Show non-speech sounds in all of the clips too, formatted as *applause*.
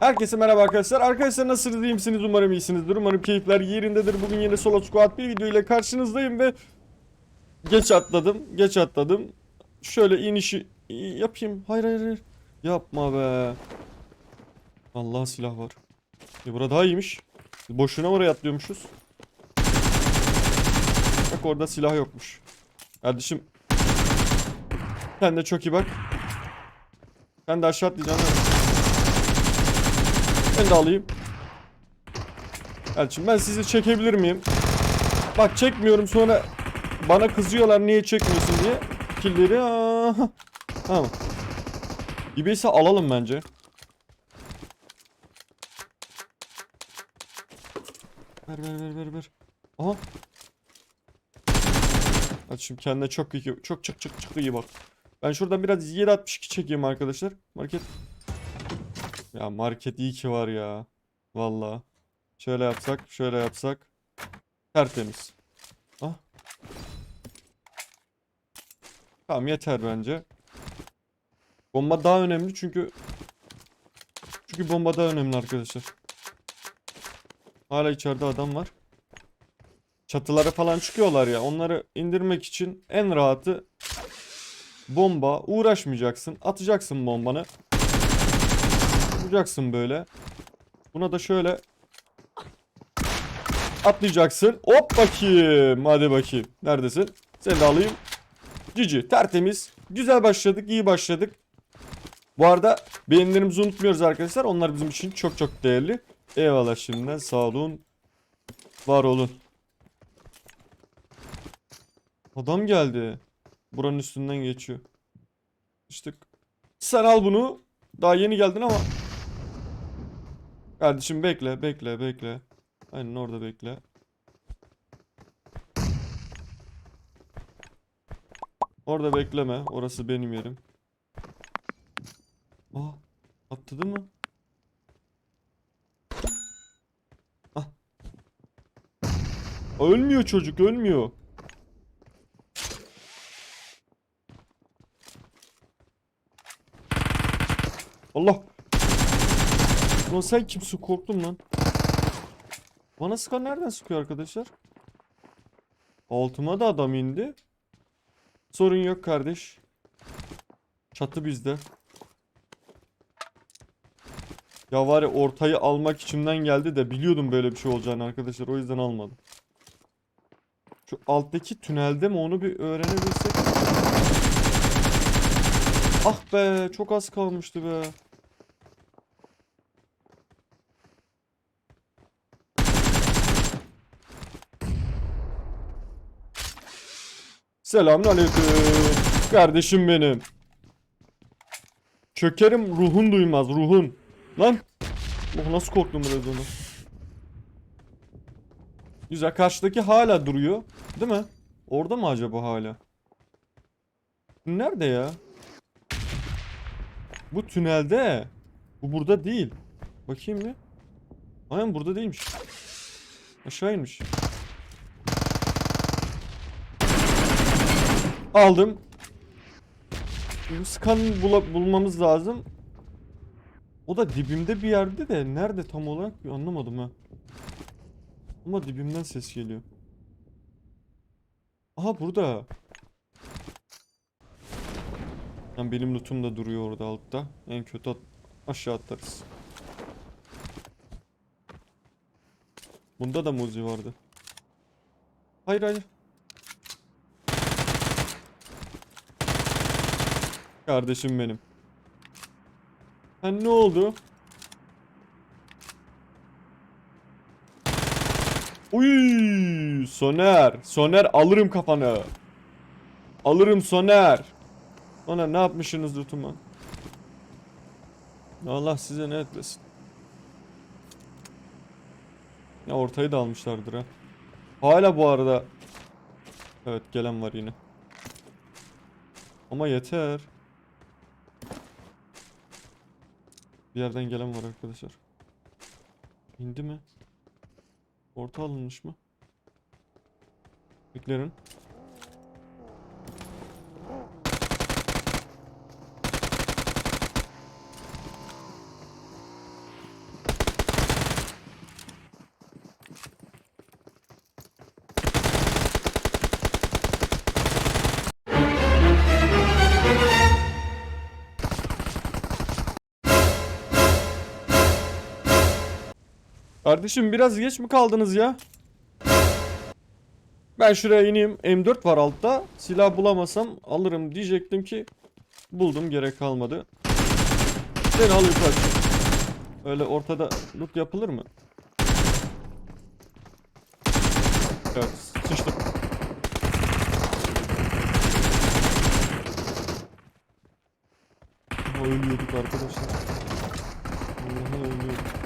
Herkese merhaba arkadaşlar. Arkadaşlar nasılsınız? iyi? Umarım iyisinizdir. Umarım keyifler yerindedir. Bugün yine solo squad bir video ile karşınızdayım ve geç atladım. Geç atladım. Şöyle inişi yapayım. Hayır hayır hayır. Yapma be. Allah silah var. E burada daha iyiymiş. Boşuna oraya atlıyormuşuz. Bak orada silah yokmuş. Kardeşim. Sen de çok iyi bak. Ben de aşağı atlayacağım. Ben de alayım. Elçin ben sizi çekebilir miyim? Bak çekmiyorum sonra bana kızıyorlar niye çekmiyorsun diye. Killeri Tamam. İbeyse alalım bence. Ver ver ver ver ver. Aha. Hadi şimdi kendine çok iyi çok çok çok çok iyi bak. Ben şuradan biraz 762 çekeyim arkadaşlar. Market. Ya market iyi ki var ya. Vallahi. Şöyle yapsak, şöyle yapsak. Tertemiz. Ah. Tamam yeter bence. Bomba daha önemli çünkü çünkü bomba daha önemli arkadaşlar. Hala içeride adam var. Çatılara falan çıkıyorlar ya. Onları indirmek için en rahatı bomba. Uğraşmayacaksın. Atacaksın bombanı. Vuracaksın böyle. Buna da şöyle atlayacaksın. Hop bakayım. Hadi bakayım. Neredesin? Seni de alayım. Cici. Tertemiz. Güzel başladık. iyi başladık. Bu arada beğenilerimizi unutmuyoruz arkadaşlar. Onlar bizim için çok çok değerli. Eyvallah şimdiden. Sağ olun. Var olun. Adam geldi. Buranın üstünden geçiyor. İşte sen al bunu. Daha yeni geldin ama. Kardeşim bekle, bekle, bekle. Aynen orada bekle. Orada bekleme. Orası benim yerim. Aa, atladı mı? Ah. Ölmüyor çocuk, ölmüyor. Allah. Lan sen kimsin korktum lan. Bana sıkan nereden sıkıyor arkadaşlar? Altıma da adam indi. Sorun yok kardeş. Çatı bizde. Ya var ya ortayı almak içimden geldi de biliyordum böyle bir şey olacağını arkadaşlar. O yüzden almadım. Şu alttaki tünelde mi onu bir öğrenebilsek. Ah be çok az kalmıştı be. Selamünaleyküm. Kardeşim benim. Çökerim ruhun duymaz ruhun. Lan. Oh nasıl korktum biraz onu. Güzel karşıdaki hala duruyor. Değil mi? Orada mı acaba hala? Nerede ya? Bu tünelde. Bu burada değil. Bakayım bir. Aynen burada değilmiş. Aşağı inmiş. Aldım. Bula- bulmamız lazım. O da dibimde bir yerde de nerede tam olarak anlamadım ha. Ama dibimden ses geliyor. Aha burada. Yani benim lootum da duruyor orada altta. En kötü at aşağı atlarız. Bunda da muzi vardı. Hayır hayır. Kardeşim benim. Sen ne oldu? Uy, Soner. Soner alırım kafanı. Alırım Soner. Soner ne yapmışsınız lütfen? Allah size ne etmesin. Ya ortayı da almışlardır ha. Hala bu arada. Evet gelen var yine. Ama yeter. Bir yerden gelen var arkadaşlar. İndi mi? Orta alınmış mı? Beklerin. Kardeşim biraz geç mi kaldınız ya? Ben şuraya ineyim. M4 var altta. Silah bulamasam alırım diyecektim ki buldum gerek kalmadı. Seni al yukarı. Öyle ortada loot yapılır mı? Evet sıçtık. Ama ölüyorduk arkadaşlar. Vallahi ölüyorduk.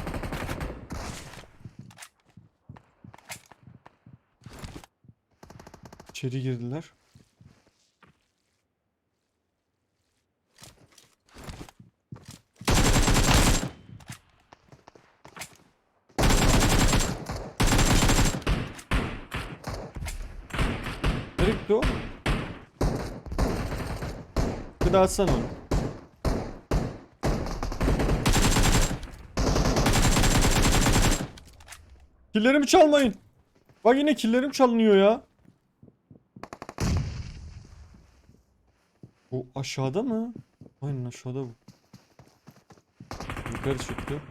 İçeri girdiler. Nereye gitti o? Bir daha atsana onu. Killerimi çalmayın. Bak yine killerim çalınıyor ya. Bu aşağıda mı? Aynen aşağıda bu. Yukarı çıktı.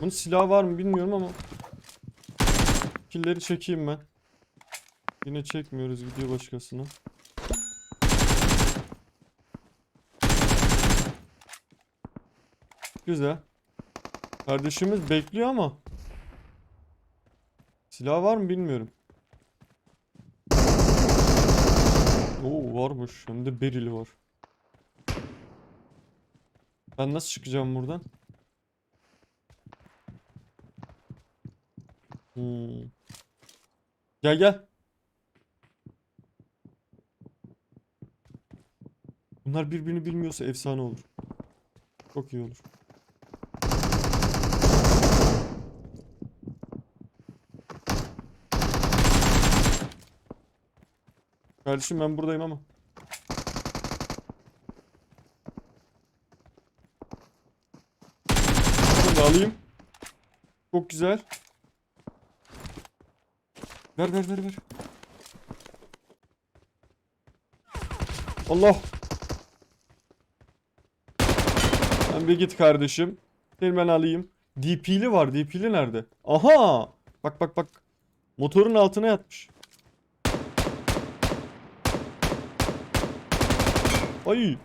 Bunun silahı var mı bilmiyorum ama. Killeri çekeyim ben. Yine çekmiyoruz gidiyor başkasına. Güzel. Kardeşimiz bekliyor ama. Silah var mı bilmiyorum. Oo varmış. Hem de berili var. Ben nasıl çıkacağım buradan? Hmm. Gel gel. Bunlar birbirini bilmiyorsa efsane olur. Çok iyi olur. Kardeşim ben buradayım ama. Bunu alayım. Çok güzel. Ver ver ver ver. Allah. Sen bir git kardeşim. Seni ben alayım. DP'li var. DP'li nerede? Aha. Bak bak bak. Motorun altına yatmış. Ay.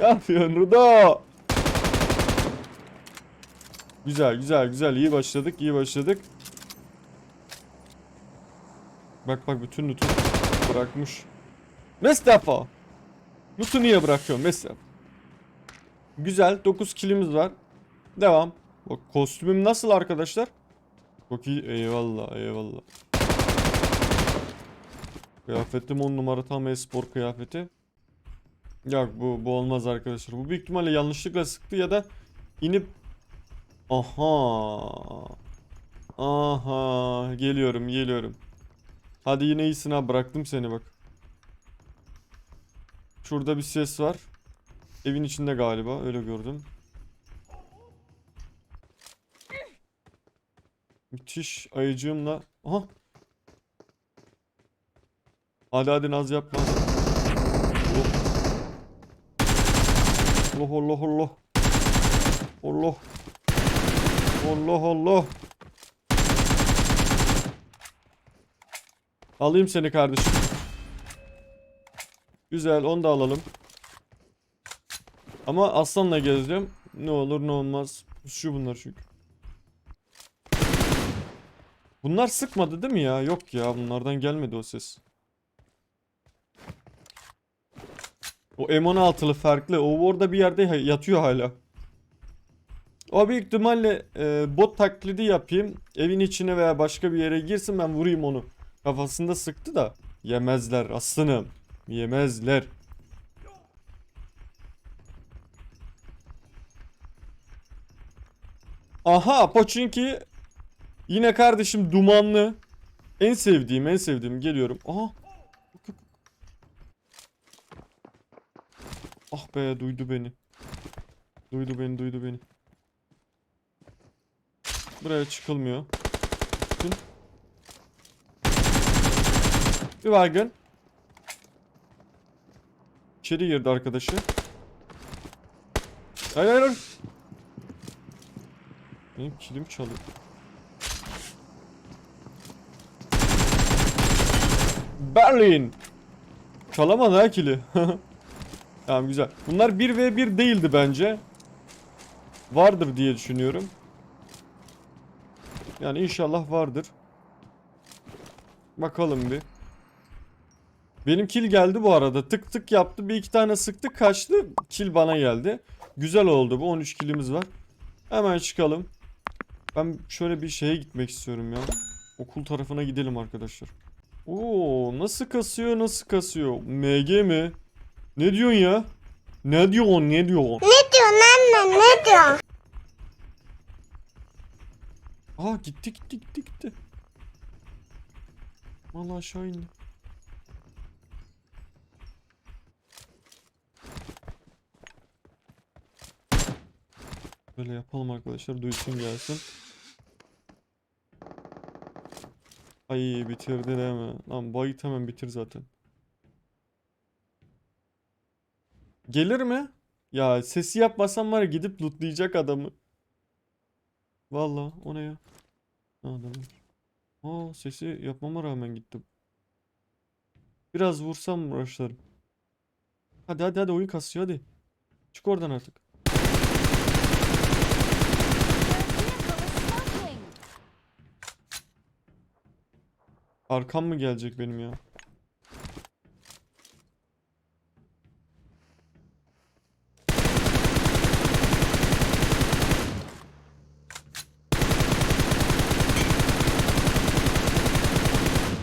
Ne yapıyorsun Rudo? Güzel güzel güzel iyi başladık iyi başladık. Bak bak bütün loot'u bırakmış. Mustafa. Loot'u niye bırakıyorsun Mustafa? Güzel 9 kilimiz var. Devam. Bak kostümüm nasıl arkadaşlar? Çok iyi eyvallah eyvallah. Kıyafetim 10 numara tam e-spor kıyafeti. Yok bu bu olmaz arkadaşlar. Bu büyük ihtimalle yanlışlıkla sıktı ya da inip Aha. Aha. Geliyorum geliyorum. Hadi yine iyisin ha bıraktım seni bak. Şurada bir ses var. Evin içinde galiba öyle gördüm. Müthiş ayıcığımla. Aha. Hadi hadi naz yapma. Allah Allah Allah. Allah. Allah Allah. Alayım seni kardeşim. Güzel onu da alalım. Ama aslanla gezeceğim. Ne olur ne olmaz. Şu bunlar çünkü. Bunlar sıkmadı değil mi ya? Yok ya bunlardan gelmedi o ses. O M16'lı farklı. O orada bir yerde yatıyor hala. O büyük ihtimalle e, bot taklidi yapayım. Evin içine veya başka bir yere girsin ben vurayım onu. Kafasında sıktı da. Yemezler aslanım. Yemezler. Aha Pochinki. Yine kardeşim dumanlı. En sevdiğim en sevdiğim geliyorum. Aha. Ah be duydu beni. Duydu beni duydu beni. Buraya çıkılmıyor. Çıkın. Bir baygın. İçeri girdi arkadaşı. Hayır hayır hayır. Benim kilim çalıyor. Berlin. Çalamadı ha kili. *laughs* tamam güzel. Bunlar 1v1 değildi bence. Vardır diye düşünüyorum. Yani inşallah vardır. Bakalım bir. Benim kill geldi bu arada. Tık tık yaptı. Bir iki tane sıktı kaçtı. Kill bana geldi. Güzel oldu bu. 13 killimiz var. Hemen çıkalım. Ben şöyle bir şeye gitmek istiyorum ya. Okul tarafına gidelim arkadaşlar. Oo nasıl kasıyor nasıl kasıyor? MG mi? Ne diyorsun ya? Ne diyorsun ne diyorsun? Ne diyorsun anne ne diyorsun? Aa gitti gitti gitti gitti. Vallahi aşağı indi. Böyle yapalım arkadaşlar duysun gelsin. Ay bitirdi değil mi? Lan bayit hemen bitir zaten. Gelir mi? Ya sesi yapmasam var gidip lootlayacak adamı. Vallahi o ne ya? Ha, adam. Aa sesi yapmama rağmen gittim. Biraz vursam uğraşlarım. Hadi hadi hadi oyun kasıyor hadi. Çık oradan artık. Arkam mı gelecek benim ya?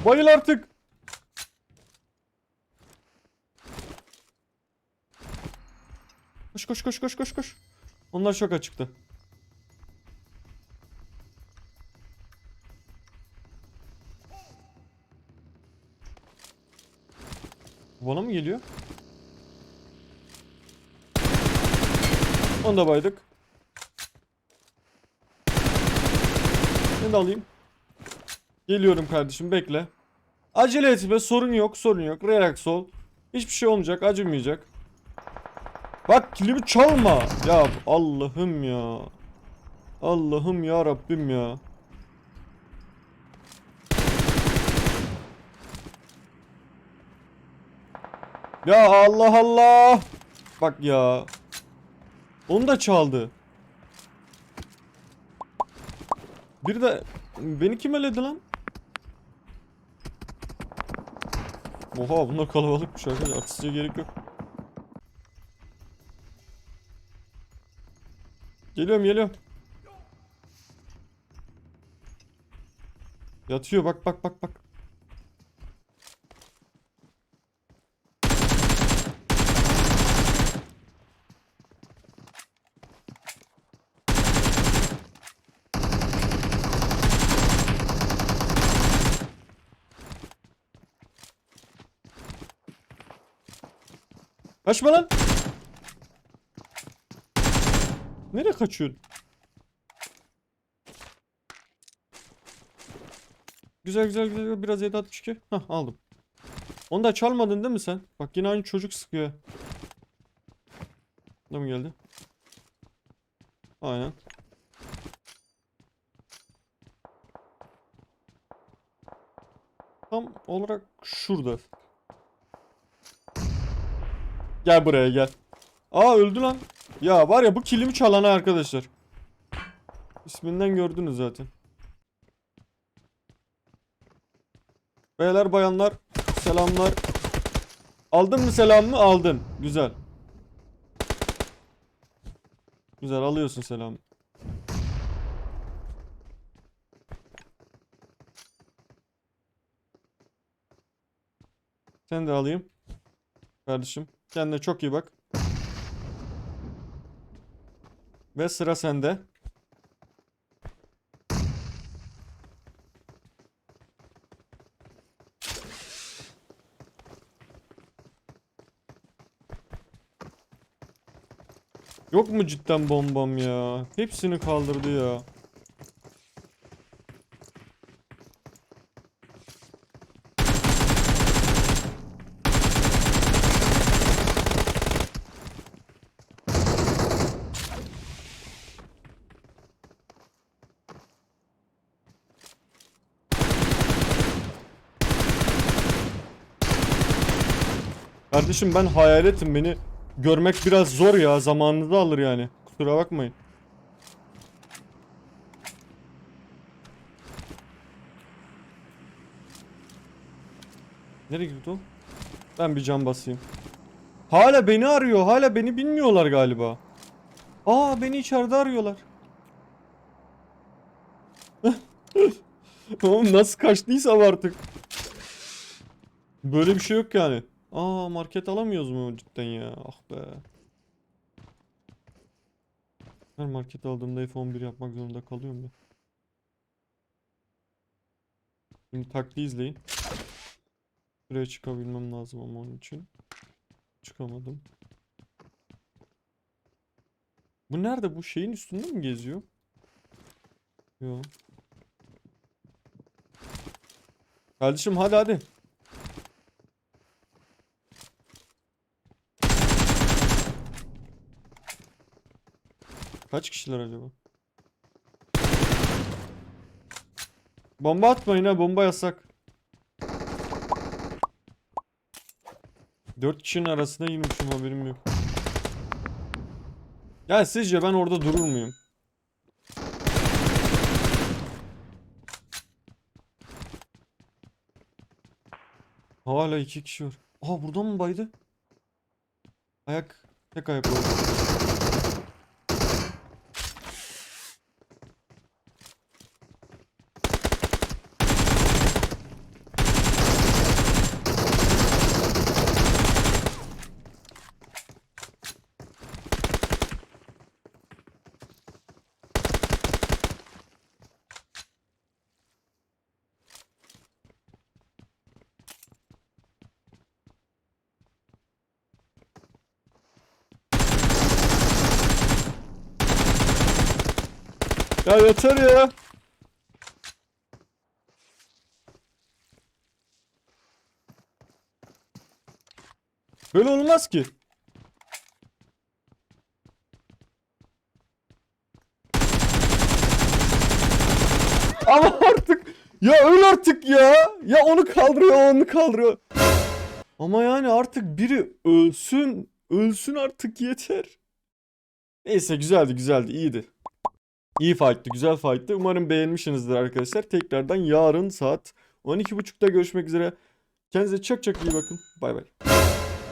Bayıl artık. Koş koş koş koş koş koş. Onlar çok açıktı. Bana mı geliyor? Onu da baydık. Ne de alayım. Geliyorum kardeşim bekle. Acele etme sorun yok sorun yok. Relax ol. Hiçbir şey olmayacak acımayacak. Bak kilimi çalma. Ya Allah'ım ya. Allah'ım ya Rabbim ya. Ya Allah Allah. Bak ya. Onu da çaldı. Bir de beni kim eledi lan? Oha bunlar kalabalıkmış arkadaşlar. Aksıca gerek yok. Geliyorum geliyorum. Yatıyor bak bak bak bak. Kaçma lan. Nereye kaçıyorsun? Güzel güzel güzel biraz 762. Hah aldım. Onu da çalmadın değil mi sen? Bak yine aynı çocuk sıkıyor. Ne mi geldi? Aynen. Tam olarak şurada. Gel buraya gel. Aa öldü lan. Ya var ya bu kilimi çalana arkadaşlar. İsminden gördünüz zaten. Beyler bayanlar selamlar. Aldın mı selamını? Aldın. Güzel. Güzel alıyorsun selamı. Sen de alayım. Kardeşim. Kendine çok iyi bak. Ve sıra sende. Yok mu cidden bombam ya? Hepsini kaldırdı ya. Kardeşim ben hayaletim beni görmek biraz zor ya zamanınızı alır yani. Kusura bakmayın. Nereye gitti o? Ben bir cam basayım. Hala beni arıyor. Hala beni bilmiyorlar galiba. Aa beni içeride arıyorlar. *laughs* Oğlum nasıl kaçtıysam artık. Böyle bir şey yok yani. Aa market alamıyoruz mu cidden ya? Ah be. Her market aldığımda F11 yapmak zorunda kalıyorum ya. Şimdi taktiği izleyin. Buraya çıkabilmem lazım ama onun için. Çıkamadım. Bu nerede? Bu şeyin üstünde mi geziyor? Yok. Kardeşim hadi hadi. Kaç kişiler acaba? Bomba atmayın ha bomba yasak. Dört kişinin arasına girmişim haberim yok. Ya sizce ben orada durur muyum? Hala iki kişi var. Aha buradan mı baydı? Ayak tek ayak oldu. Ya yeter ya. Böyle olmaz ki. Ama artık ya öl artık ya. Ya onu kaldırıyor, onu kaldırıyor. Ama yani artık biri ölsün. Ölsün artık yeter. Neyse güzeldi, güzeldi, iyiydi. İyi fight'tı, güzel fight'tı. Umarım beğenmişsinizdir arkadaşlar. Tekrardan yarın saat 12.30'da görüşmek üzere. Kendinize çok çok iyi bakın. Bay bay.